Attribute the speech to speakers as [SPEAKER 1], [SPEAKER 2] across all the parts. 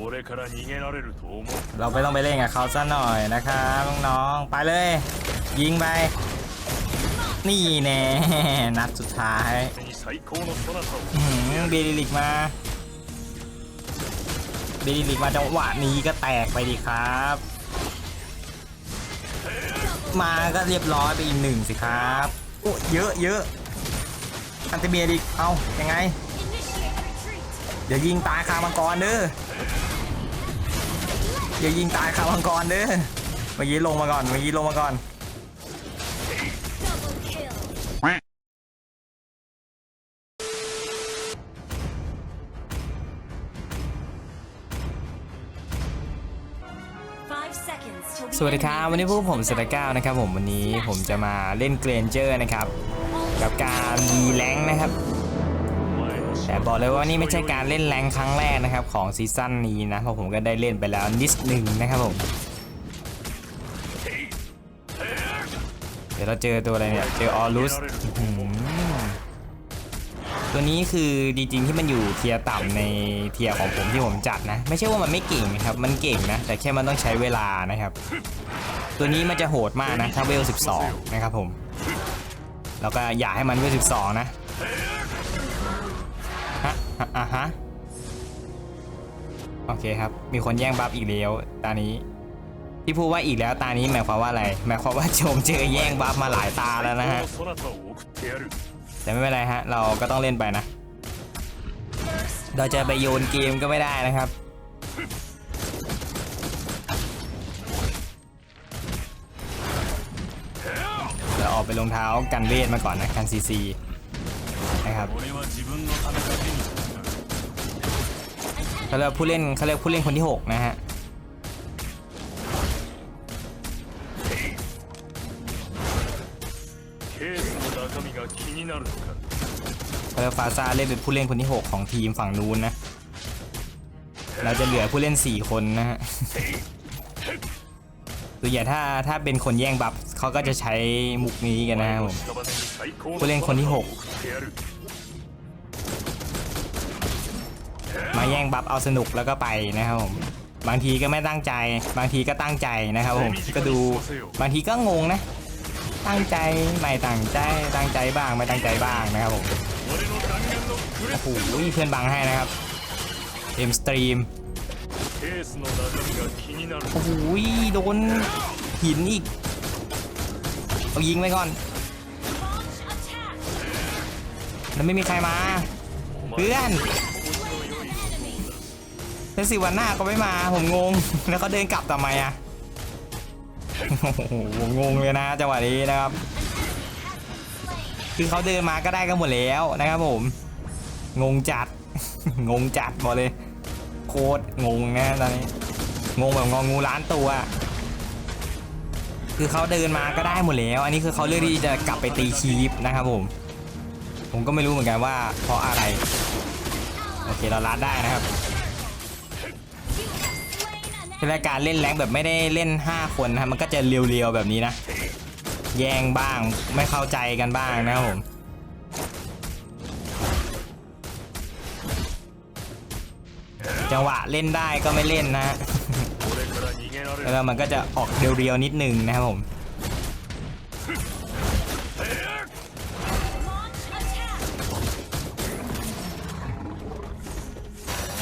[SPEAKER 1] 俺から逃げられると思う
[SPEAKER 2] เราไม่ต้องไปเล่นกับเขาซะหน่อยนะครับน้องๆไปเลย ยิงไป นี่แน่ นัดสุดท้าย
[SPEAKER 1] に最高のそなたを
[SPEAKER 2] อื้อหือเบลิลิกมาเบลิลิกมาจังหวะนี้ก็แตกไปดีครับ มาก็เรียบร้อยไปอีกหนึ่งสิครับโอ้เยอะเยอะอันเตเบียดิกเอายังไง อย่ายิงตายคามังกรเด้ออย่ายิงตายคามังกรเด้อเมื่อกี้ลงมาก่อนเมื่อกี้ลงมาก่อนสวัสดีครับวันนี้พวกผมสตาก้านะครับผมวันนี้ผมจะมาเล่นเกรนเจอร์นะครับ กับการดีแรงนะครับ แต่บอกเลยว่านี่ไม่ใช่การเล่นแรงครั้งแรกนะครับของซีซั่นนี้นะเพราะผมก็ได้เล่นไปแล้วนิดหนึ่งนะครับผมเดี๋ยวเราเจอตัวอะไรเนี่ยเจอออรุสตัวนี้คือจริงๆที่มันอยู่เทียร์ต่ำในเทียร์ของผมที่ผมจัดนะ ไม่ใช่ว่ามันไม่เก่งนะครับ มันเก่งนะ แต่แค่มันต้องใช้เวลานะครับ ตัวนี้มันจะโหดมากนะถ้าเวล 12 นะครับผม แล้วก็อย่าให้มันเวล 12 นะ อะฮะ โอเคครับ มีคนแย่งบัฟอีกแล้วตานี้ ที่พูดว่าอีกแล้วตานี้หมายความว่าอะไร หมายความว่าโฉมเจอแย่งบัฟมาหลายตาแล้วนะฮะ แต่ไม่เป็นไรฮะ เราก็ต้องเล่นไปนะ เราจะไปโยนเกมก็ไม่ได้นะครับเราออกไปลงเท้ากันเวทมาก่อนนะกันซีซีนะครับ เขาเรียกผู้เล่นเขาเรียกผู้เล่นคนที่ 6 นะฮะเขาเรียกฟาซาเล่นเป็นผู้เล่นคนที่ 6 ของทีมฝั่งนู้นนะ เราจะเหลือผู้เล่น 4 คนนะฮะตัวอย่างถ้าถ้าเป็นคนแย่งบัฟเขาก็จะใช้มุกนี้กันนะครัผมผู้เล่นคนที่
[SPEAKER 1] 6
[SPEAKER 2] มาแย่งบัฟเอาสนุกแล้วก็ไปนะครับผมบางทีก็ไม่ตั้งใจ บางทีก็ตั้งใจนะครับผมก็ดูบางทีก็งงนะ ตั้งใจไม่ตั้งใจตั้งใจบ้างไม่ตั้งใจบ้างนะครับผมโอ้โหเพื่อนบังให้นะครับเอ็มสตรีมโอ้โหโดนหินอีกเอายิงไปก่อนแล้วไม่มีใครมาเพื่อน แล้วสิวันหน้าก็ไม่มา ผมงง แล้วเขาเดินกลับทำไมอะโอ้โหผมงงเลยนะจังหวะนี้นะครับ คือเขาเดินมาก็ได้กันหมดแล้วนะครับผม งงจัด งงจัดบอกเลย โคตรงงนะตอนนี้ งงแบบงองูล้านตัว คือเขาเดินมาก็ได้หมดแล้ว อันนี้คือเขาเลือกที่จะกลับไปตีคีฟนะครับผม ผมก็ไม่รู้เหมือนกันว่าเพราะอะไร โอเคเราลัดได้นะครับ เป็นรายการเล่นแรงแบบไม่ได้เล่น 5 คนนะครับมันก็จะเรียวๆแบบนี้นะ แย่งบ้างไม่เข้าใจกันบ้างนะครับผม จังหวะเล่นได้ก็ไม่เล่นนะฮะ
[SPEAKER 1] 俺から逃げられる
[SPEAKER 2] แล้วมันก็จะออกเรียวๆนิดนึงนะครับผม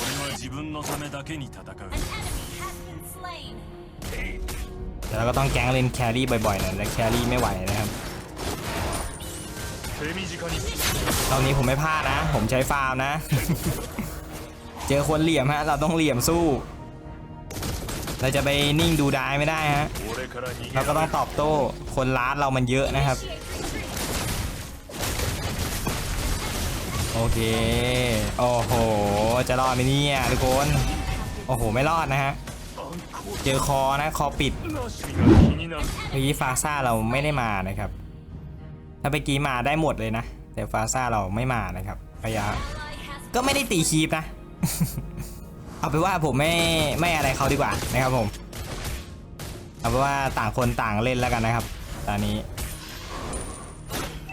[SPEAKER 1] 俺は自分のためだけに戦う
[SPEAKER 2] แล้วก็ต้องแก๊งเล่นแครี่บ่อยๆหน่อยแต่แครี่ไม่ไหวนะครับตอนนี้ผมไม่พลาดนะ ผมใช้ฟาร์มนะ เจอคนเหลี่ยมฮะ เราต้องเหลี่ยมสู้ เราจะไปนิ่งดูดายไม่ได้ฮะ เราก็ต้องตอบโต้ คนล้าเรามันเยอะนะครับ โอเค โอ้โห จะรอดไหมเนี่ยทุกคน โอ้โห ไม่รอดนะฮะ เจอคอนะคอปิดเมื่อกี้ฟาซ่าเราไม่ได้มานะครับ ถ้าไปกี้มาได้หมดเลยนะ แต่ฟาซ่าเราไม่มานะครับพยาก็ไม่ได้ตีคีปนะ เอาไปว่าผมไม่ไม่อะไรเขาดีกว่านะครับผมเอาไปว่าต่างคนต่างเล่นแล้วกันนะครับ ตอนนี้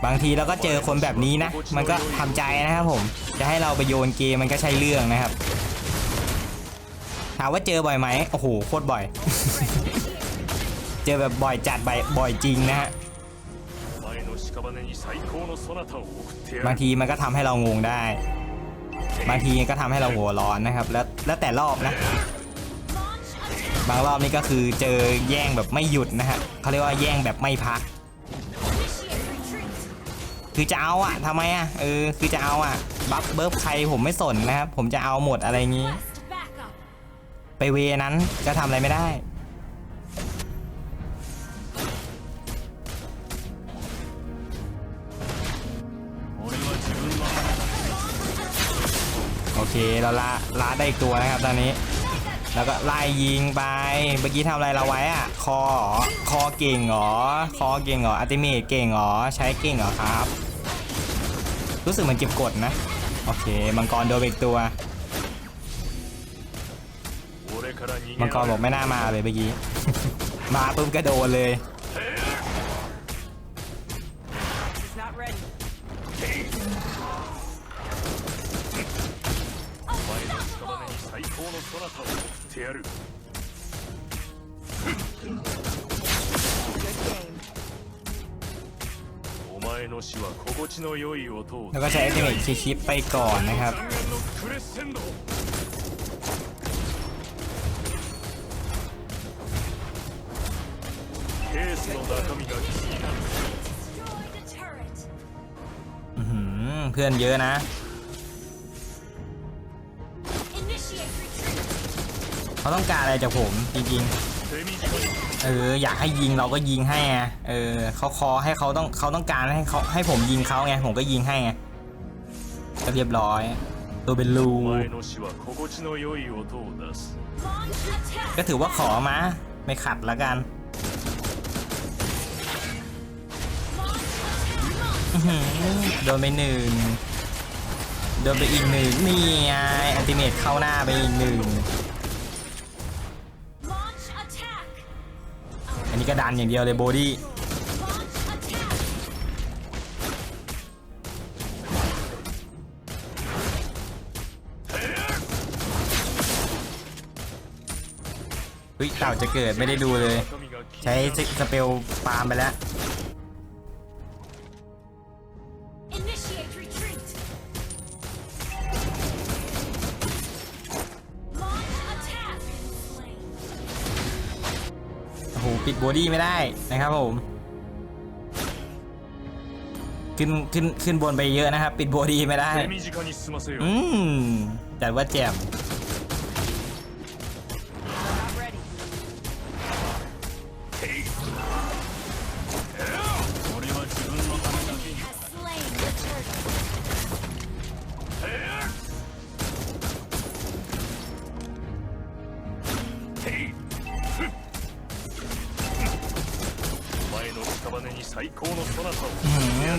[SPEAKER 2] บางทีเราก็เจอคนแบบนี้นะ มันก็ทำใจนะครับผม จะให้เราไปโยนเกมมันก็ใช้เรื่องนะครับ ถามว่าเจอบ่อยไหมโอ้โหโคตรบ่อย เจอแบบบ่อยจัดบ่อยอยจริงนะฮะบางทีมันก็ทำให้เรางงได้ บางทีก็ทำให้เราหัวร้อนนะครับ แล้วแล้วแต่รอบนะ บางรอบนี้ก็คือเจอแย่งแบบไม่หยุดนะฮะเขาเรียกว่าแย่งแบบไม่พัก คือจะเอาอะทำไมอะเออคือจะเอาอะบัฟเบิร์ฟใครผมไม่สนนะครับผมจะเอาหมดอะไรงี้ ไปเวนั้นจะทำอะไรไม่ได้ โอเคเราล่าล่าได้อีกตัวนะครับตอนนี้ แล้วก็ไล่ยิงไป เมื่อกี้ทำอะไรเราไว้อะคออคอเก่งหรอ คอเก่งหรออัติเมตเก่งหรอ ใช้เก่งหรอครับ รู้สึกเหมือนเก็บกดนะ โอเค มังกรโดนอีกตัว มังกรบอกไม่น่ามาเลยเมื่อกี้ มาปุ๊บก็โดนเลย แล้วก็ใช้เทคนิคชิปไปก่อนนะครับ
[SPEAKER 1] スの中身が気になる
[SPEAKER 2] อื้อหือเพื่อนเยอะนะ เขาต้องการอะไรจากผมจริงๆ
[SPEAKER 1] 手短に
[SPEAKER 2] เอออยากให้ยิงเราก็ยิงให้ไงเออเขาคอให้เขาต้องเขาต้องการให้เขาให้ผมยิงเขาไงผมก็ยิงให้ไงก็เรียบร้อย ตัวเป็นรู
[SPEAKER 1] お前の死は心地の良い音を出す
[SPEAKER 2] ก็ถือว่าขอมาไม่ขัดแล้วกัน โดนไปหนึ่งโดนไปอีกหนึ่งนี่ไงอันติเมตเข้าหน้าไปอีกหนึ่งอันนี้กระดานอย่างเดียวเลยโบดี้เฮ้ยเต่าจะเกิดไม่ได้ดูเลย ใช้สเปลปาล์มไปแล้ว ปิดบอดี้ไม่ได้นะครับผม ขึ้นขึ้นขึ้นบนไปเยอะนะครับ ปิดบอดี้ไม่ได้ อืมแต่ว่าแจ่ม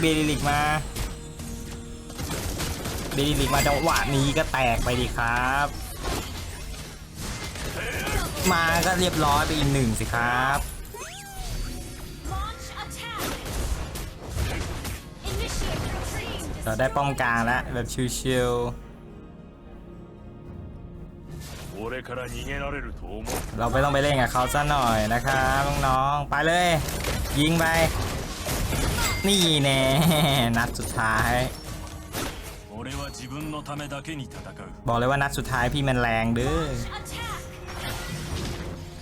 [SPEAKER 2] เดลิลิกมา เดลิลิกมาจังหวะนี้ก็แตกไปดีครับ มาก็เรียบร้อยไปอีกหนึ่งสิครับเราได้ป้อมกลางแล้วแบบชิวๆเราไม่ต้องไปเล่นกับเขาซะหน่อยนะครับน้องๆไปเลย ยิงไป นี่แน่นัดสุดท้าย บอกเลยว่านัดสุดท้ายพี่มันแรงเด้อ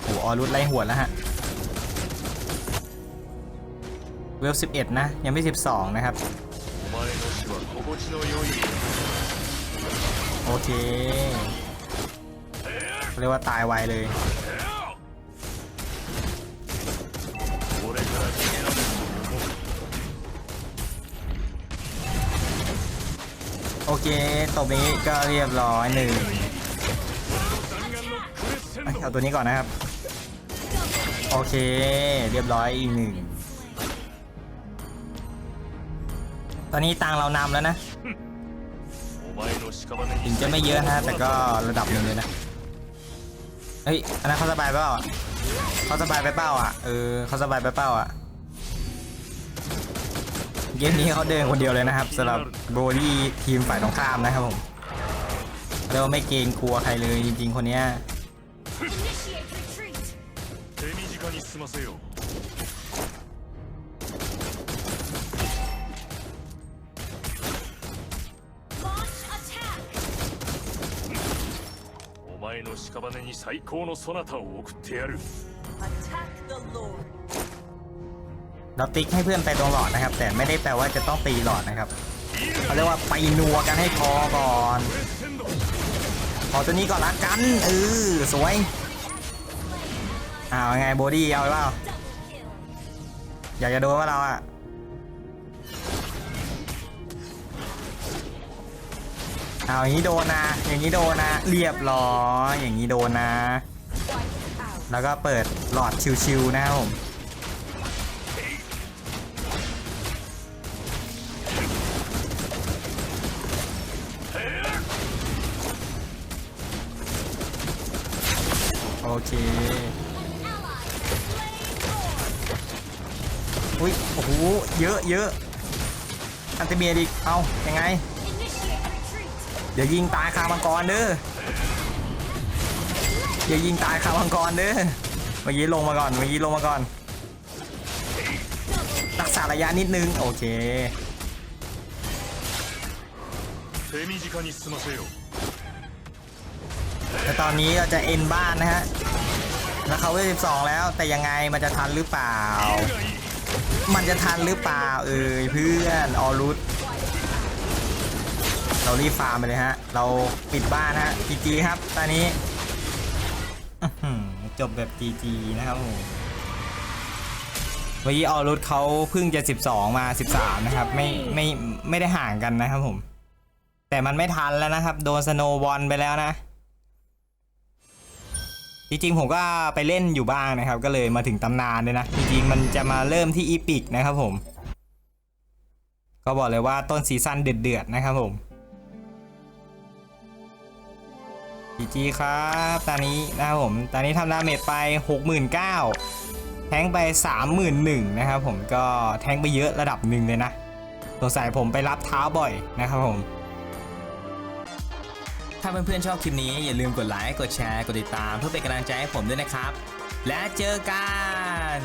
[SPEAKER 2] โอ้ออรุดไล่หัวแล้วฮะ เวล 11 นะ ยังไม่ 12 นะครับ โอเค เรียกว่าตายไวเลย โอเคตบนี้ก็เรียบร้อยหนึ่งเอาตัวนี้ก่อนนะครับ โอเค เรียบร้อยอีกหนึ่ง ตอนนี้ตังเรานำแล้วนะ ถึงจะไม่เยอะฮะ แต่ก็ระดับหนึ่งเลยนะ เฮ้ย อันนั้นเขาสบายเปล่าเขาสบายไปเปล่าอะ เออเขาสบายไปเปล่าอะ เกมนี้เขาเดินคนเดียวเลยนะครับสำหรับโบลี่ทีมฝ่ายตรงข้ามนะครับผมเรียกว่าไม่เกรงกลัวใครเลยจริงๆคนเนี้ย
[SPEAKER 3] Initiate retreat.
[SPEAKER 1] 手短に済ませよう
[SPEAKER 3] Launch attack.
[SPEAKER 1] お前の屍に最高のそなたを送ってやる
[SPEAKER 4] Attack the Lord.
[SPEAKER 2] เราติ๊กให้เพื่อนไปตรงหลอดนะครับ แต่ไม่ได้แปลว่าจะต้องตีหลอดนะครับเขาเรียกว่าไปนัวกันให้พอก่อนขอตัวนี้ก่อนละกันเออสวยอ้าวไงโบดี้เอาไปเปล่าอยากจะโดนว่าเราอะเอาอย่างนี้โดนนะ อย่างนี้โดนนะ เรียบร้อย อย่างนี้โดนนะ แล้วก็เปิดหลอดชิวๆนะครับผม เค อุ้ย โอ้โห เยอะเยอะอันเตเมียดิกเอายังไง
[SPEAKER 3] Initiate retreat.
[SPEAKER 2] เดี๋ยวยิงตายคามังกรเด้อเดี๋ยวยิงตายคามังกรเด้อ เมื่อกี้ลงมาก่อน เมื่อกี้ลงมาก่อน รักษาระยะนิดนึง โอเค
[SPEAKER 1] 手短に済ませよう
[SPEAKER 2] แต่ตอนนี้เราจะเอ็นบ้านนะฮะ แล้วเขาเวล12 แล้ว แต่ยังไงมันจะทันหรือเปล่า มันจะทันหรือเปล่า เอ่ยเพื่อนออรุสเรารีฟาร์มไปเลยฮะ เราปิดบ้านฮะจีจีครับ ตอนนี้จบแบบจีจีนะครับผมเมื่อกี้ออรุสเขาเพิ่งจะ 12 มา 13 นะครับ ไม่ไม่ไม่ได้ห่างกันนะครับผม แต่มันไม่ทันแล้วนะครับ โดนสโนว์บอลไปแล้วนะ จริงๆผมก็ไปเล่นอยู่บ้างนะครับ ก็เลยมาถึงตำนานเลยนะ จริงๆมันจะมาเริ่มที่อีพิกนะครับผม ก็บอกเลยว่าต้นซีซั่นเดือดๆนะครับผมจีจีครับตอนนี้นะครับผมตอนนี้ทำดาเมจไป 69,000แทงไป 31,000นะครับผมก็แทงไปเยอะระดับหนึ่งเลยนะสงสัยผมไปรับเท้าบ่อยนะครับผม ถ้าเพื่อนๆชอบคลิปนี้อย่าลืมกดไลค์ กดแชร์ กดติดตาม เพื่อเป็นกำลังใจให้ผมด้วยนะครับ และเจอกัน